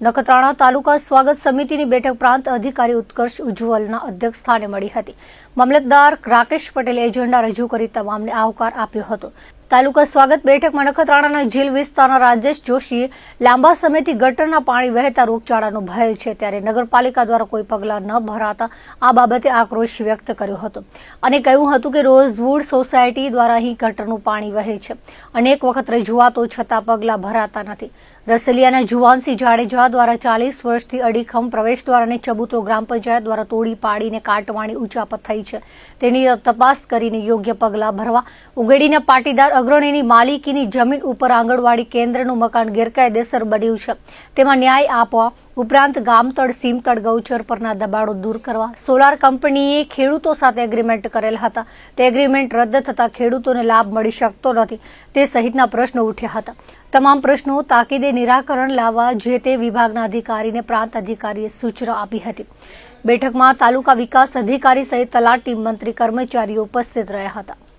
નખત્રાણા તાલુકા સ્વાગત સમિતિની બેઠક પ્રાંત અધિકારી ઉત્કર્ષ ઉજ્જવલના અધ્યક્ષ સ્થાને મળી હતી. મામલતદાર રાકેશ પટેલે એજન્ડા રજૂ કરી તમામને આવકાર આપ્યો હતો. તાલુકા સ્વાગત બેઠકમાં નખત્રાણાના જેલ વિસ્તારના રાજેશ જોશીએ લાંબા સમયથી ગટરના પાણી વહેતા રોગચાળાનો ભય છે ત્યારે નગરપાલિકા દ્વારા કોઈ પગલાં ન ભરાતા આ બાબતે આક્રોશ વ્યક્ત કર્યો હતો. અને કહ્યું હતું કે રોઝવુડ સોસાયટી દ્વારા અહીં ગટરનું પાણી વહે છે. અનેક વખત રજૂઆતો છતાં પગલાં ભરાતા નથી. રસલિયાના જુવાનસિંહ જાડેજા દ્વારા ચાલીસ વર્ષથી અડીખમ પ્રવેશદ્વાર અને ચબુતરો ગ્રામ પંચાયત દ્વારા તોડી પાડીને કાટવાણી ઉચાપત થઈ છે. તેની તપાસ કરીને યોગ્ય પગલાં ભરવા ઉગેડીના પાટીદાર અગ્રણીની માલિકીની જમીન ઉપર આંગણવાડી કેન્દ્રનું મકાન ગેરકાયદેસર બન્યું છે. તેમાં ન્યાય આપવા ઉપરાંત ગામતળ, સીમતળ, ગૌચર પરના દબાણો દૂર કરવા સોલાર કંપનીએ ખેડૂતો સાથે એગ્રીમેન્ટ કરેલ હતા. તે એગ્રીમેન્ટ રદ થતા ખેડૂતોને લાભ મળી શકતો નથી. તે સહિતના પ્રશ્નો ઉઠ્યા હતા. તમામ પ્રશ્નો તાકીદે નિરાકરણ લાવવા જે તે વિભાગના અધિકારીને પ્રાંત અધિકારીએ સૂચના આપી હતી. બેઠકમાં તાલુકા વિકાસ અધિકારી સહિત તલાટી મંત્રી કર્મચારીઓ ઉપસ્થિત રહ્યા હતા.